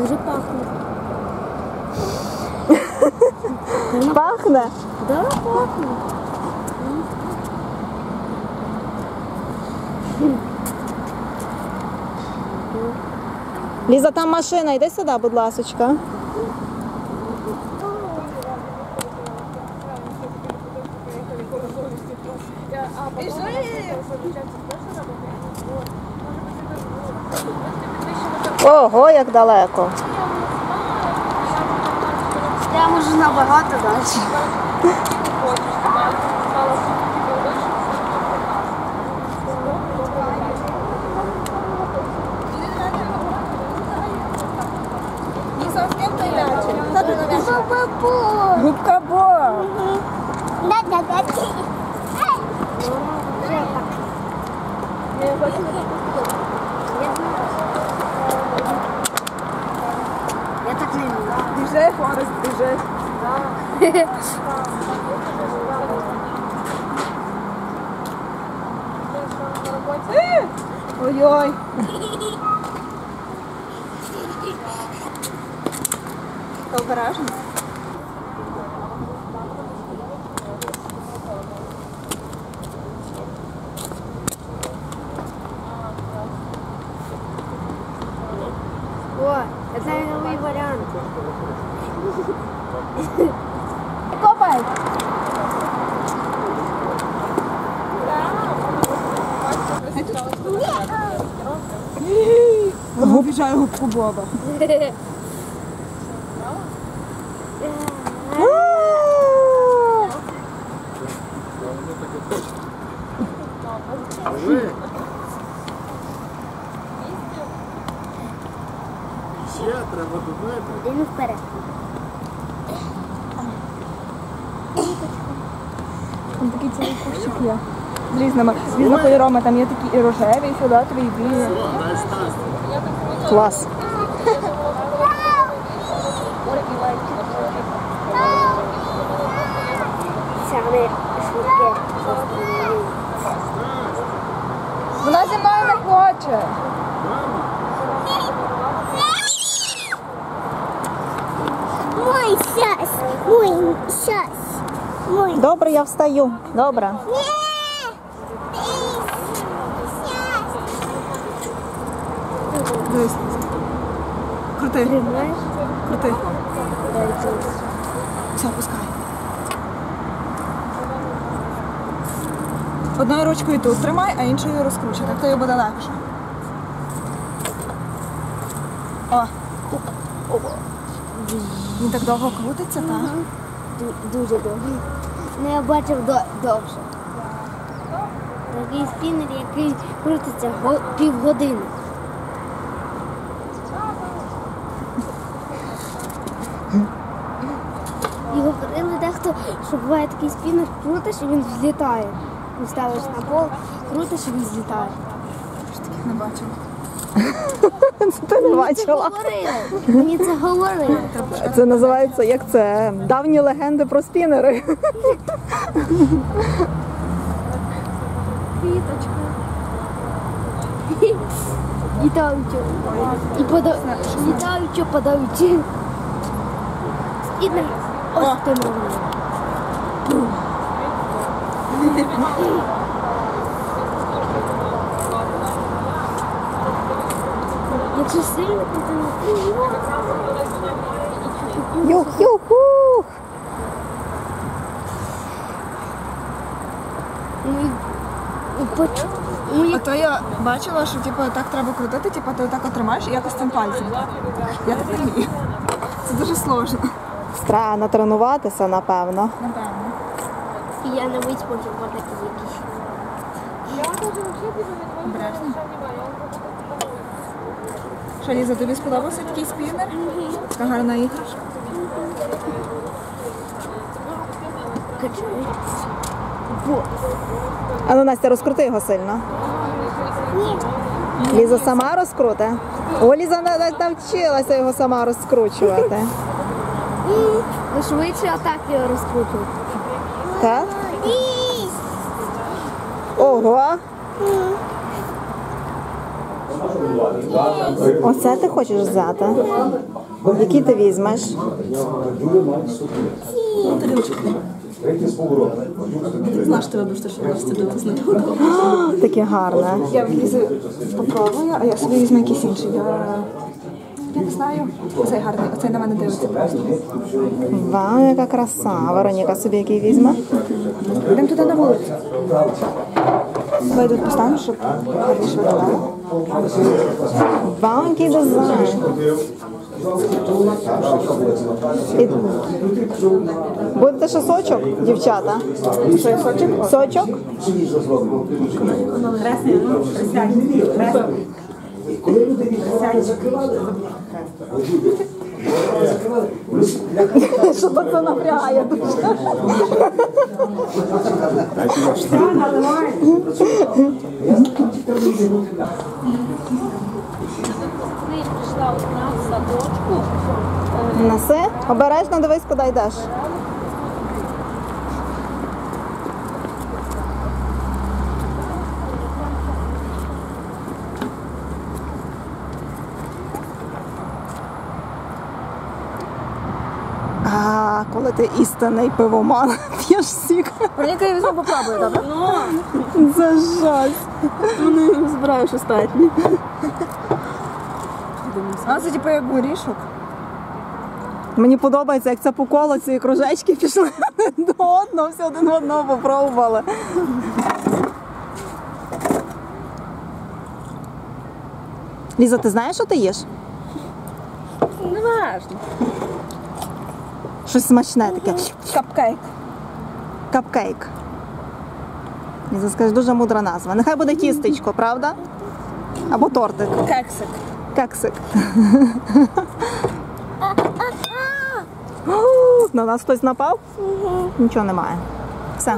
Дуже пахне. Пахне. Да, пахне. Ліза, там машина, йди сюди, будь ласочка. Ого, як далеко. Я можу набагато далі. Губка Бо. Я вмію. Біжи, Форест, біжи. Ой-ой. Boa, eu tenho no Ivarano. Qual pai? Rubi já é Rubi boba. Ah! Ще треба думати. Іди вперед. Там такий цілий кущик є. З різними, з різнокольоровими. Там є такі і рожеві, і фіолетові, і білі. Клас. Вона зі мною не хоче. Мой. Добре, я встаю. Добре. Дивись. Крути. Крути. Все, пускай. Одною ручкою тут тримай, а іншою розкручуй. Так тобі буде легше. О. Він так довго крутиться, так? Ду- Дуже довго. Ну я бачив до, довше. Такий спінер, який крутиться півгодини. І говорили дехто, що буває такий спінер, крутиш і він взлітає. Ти ставиш на пол, крутиш і він злітає. Не бачила. Це ти не бачила. Мені це говорили. Це називається як це? Давні легенди про спінери. Квіточка. Літаючи. І пода... Літаючи, подаючи. І ось тим робимо. Якщо сильно, то Юх-юх-ух. ну, поч- ну, А то я бачила, що типу, так треба крутити, типу, ти отак отримаєш і якось цим пальцем. Я так не вмію. Це дуже сложно. Странно тренуватися, напевно. Напевно. я не вийшов, щоб такі якісь. Обережно. Що, Ліза, тобі сподобався такий спінер? Така гарна іграшка. А ну, Настя, розкрути його сильно. Ліза сама розкруте? О, Ліза на- на- навчилася його сама розкручувати. Ну швидше отак його розкрутив. Так? Ого. Оце ти хочеш взяти? Який ти візьмеш? Знаєш, тебе дуже що можете дивитися на нього. Таке гарне. Я влізу попробую, а я собі візьму якийсь інший. Я, я не знаю. Оцей гарний, оцей на мене дивиться просто. Вау, яка краса. Вероніка собі який візьме? Йдемо туди на вулицю. Давай тут поставимо, щоб гарніше виглядало. Вау, який дизайн. І... Будете ще сочок, дівчата? Сочок? Сочок? Що це напрягає дуже. Неси, обережно дивись, куди йдеш. А, коли ти істинний пивоман, п'єш сік. Вероніка, я візьму попробую, добре? Це жасть. Не збираєш остатні. А це типу як горішок. Мені подобається, як це по колу ці кружечки пішли до одного, всі один одного попробували. Ліза, ти знаєш, що ти їш? Не важно. Щось смачне таке. Капкейк. Капкейк. Ліза, скажеш, дуже мудра назва. Нехай буде тістечко, правда? Або тортик. Кексик. Кексик. На нас хтось напав? Нічого немає. Все.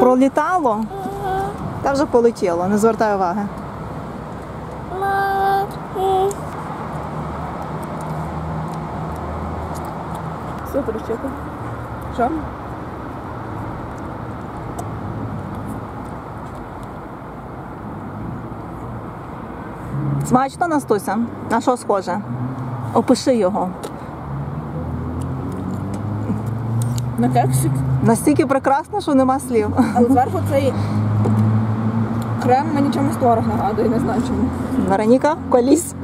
Пролітало? Та вже полетіло, не звертай уваги. Супер, щепи. Що? Смачно, Настуся? На що схоже? Опиши його. На кексик. Настільки прекрасно, що нема слів. Але зверху цей крем мені чомусь творог нагадує, не знаю чому. Вероніка, колісь.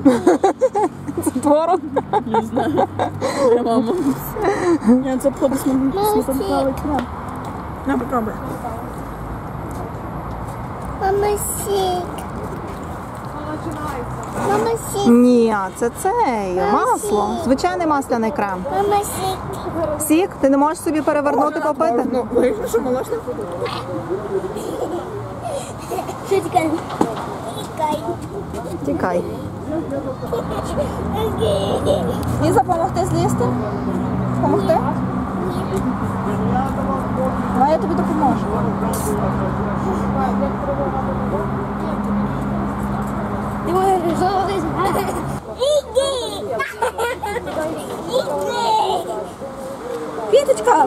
Це творог. Не знаю. Я мама. Я це обходу смітанкавий крем. На, попробуй. Мама сік. Мама сік. Ні, це цей масло. Звичайний масляний крем. Мама сік. Сік, ти не можеш собі перевернути попити? Ну, вийшло, що молочний Що таке? Тікай. Тікай. Ні, допомогти злізти? Помогти? Давай я тобі допоможу. Ти можеш жовтий. Іди. Іди. Квіточка!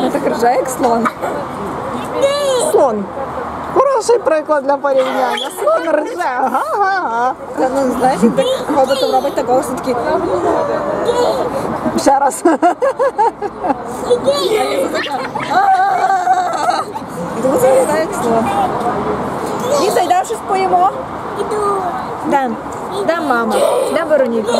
Ну так рже, як слон. Слон. Хороший приклад для порівняння. Слон рже. Ага. Ну, знаєш, так робить такого все таки. Ще раз. Дуже слон. Ліза, йдемо щось поїмо? Іду. Дам. Дам мама. Дам Вероніка.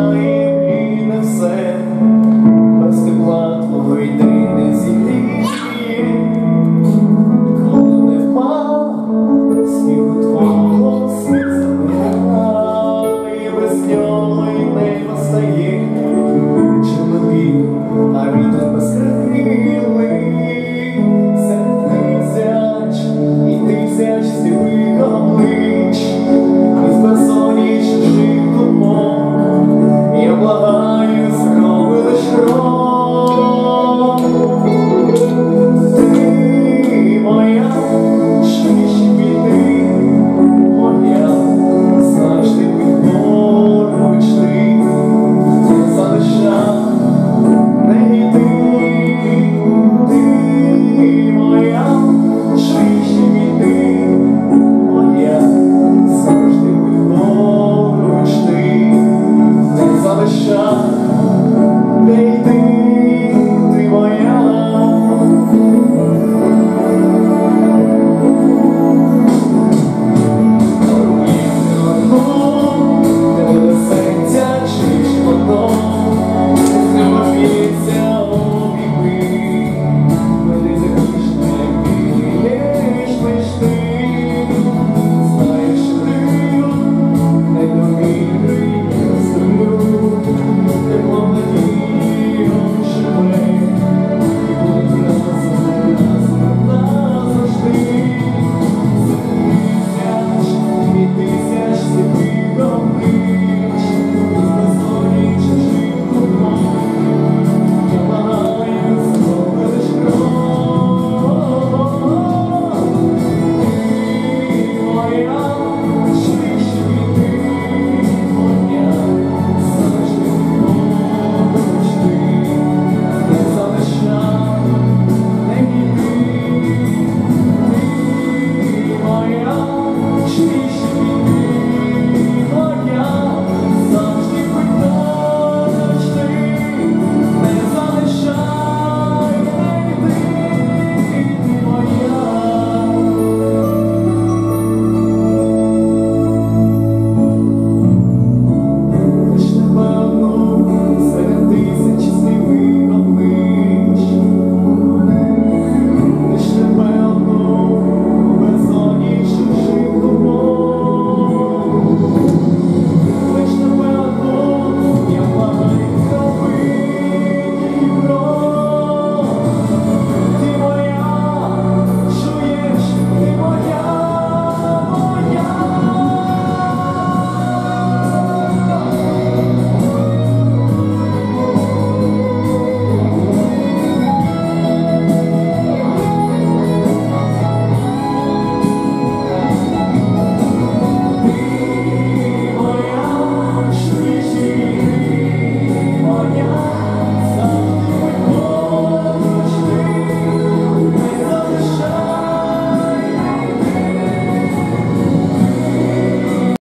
Втрачає і